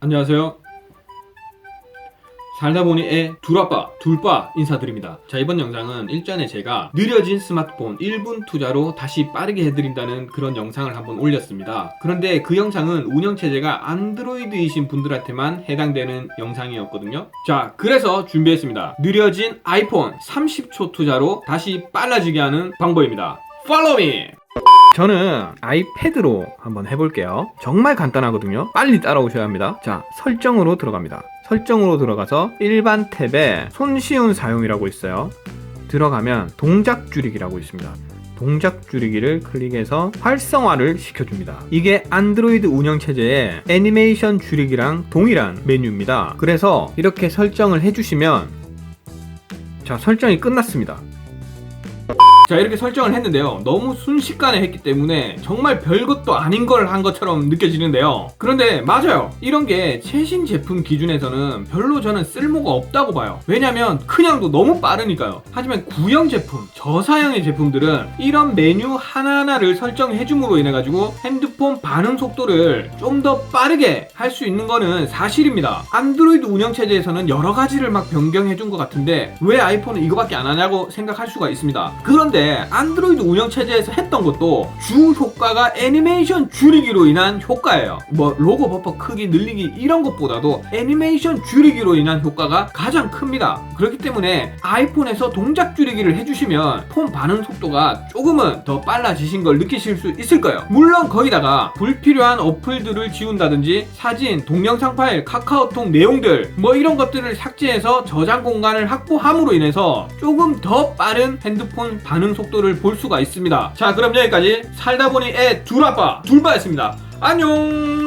안녕하세요. 살다 보니 애 둘아빠, 둘빠 인사드립니다. 자, 이번 영상은 일전에 제가 느려진 스마트폰 1분 투자로 다시 빠르게 해드린다는 그런 영상을 한번 올렸습니다. 그런데 그 영상은 운영체제가 안드로이드이신 분들한테만 해당되는 영상이었거든요. 자, 그래서 준비했습니다. 느려진 아이폰 30초 투자로 다시 빨라지게 하는 방법입니다. Follow me! 저는 아이패드로 한번 해볼게요. 정말 간단하거든요. 빨리 따라오셔야 합니다. 자, 설정으로 들어갑니다. 설정으로 들어가서 일반 탭에 손쉬운 사용이라고 있어요. 들어가면 동작 줄이기라고 있습니다. 동작 줄이기를 클릭해서 활성화를 시켜줍니다. 이게 안드로이드 운영체제의 애니메이션 줄이기랑 동일한 메뉴입니다. 그래서 이렇게 설정을 해주시면 자, 설정이 끝났습니다. 자 이렇게 설정을 했는데요. 너무 순식간에 했기 때문에 정말 별것도 아닌 걸 한 것처럼 느껴지는데요. 그런데 맞아요. 이런 게 최신 제품 기준에서는 별로 저는 쓸모가 없다고 봐요. 왜냐면 그냥도 너무 빠르니까요. 하지만 구형 제품 저사양의 제품들은 이런 메뉴 하나하나를 설정해 줌으로 인해 가지고 핸드폰 반응 속도를 좀 더 빠르게 할 수 있는 거는 사실입니다. 안드로이드 운영체제에서는 여러 가지를 막 변경해 준 것 같은데 왜 아이폰은 이거밖에 안 하냐고 생각할 수가 있습니다. 그런데 안드로이드 운영체제에서 했던 것도 주 효과가 애니메이션 줄이기로 인한 효과예요. 뭐 로고 버퍼 크기 늘리기 이런 것보다도 애니메이션 줄이기로 인한 효과가 가장 큽니다. 그렇기 때문에 아이폰에서 동작 줄이기를 해주시면 폰 반응 속도가 조금은 더 빨라지신 걸 느끼실 수 있을 거예요. 물론 거기다가 불필요한 어플들을 지운다든지 사진, 동영상 파일, 카카오톡 내용들 뭐 이런 것들을 삭제해서 저장 공간을 확보함으로 인해서 조금 더 빠른 핸드폰 반응 속도를 볼 수가 있습니다. 자 그럼 여기까지 살다 보니 애 둘아빠 둘바였습니다. 안녕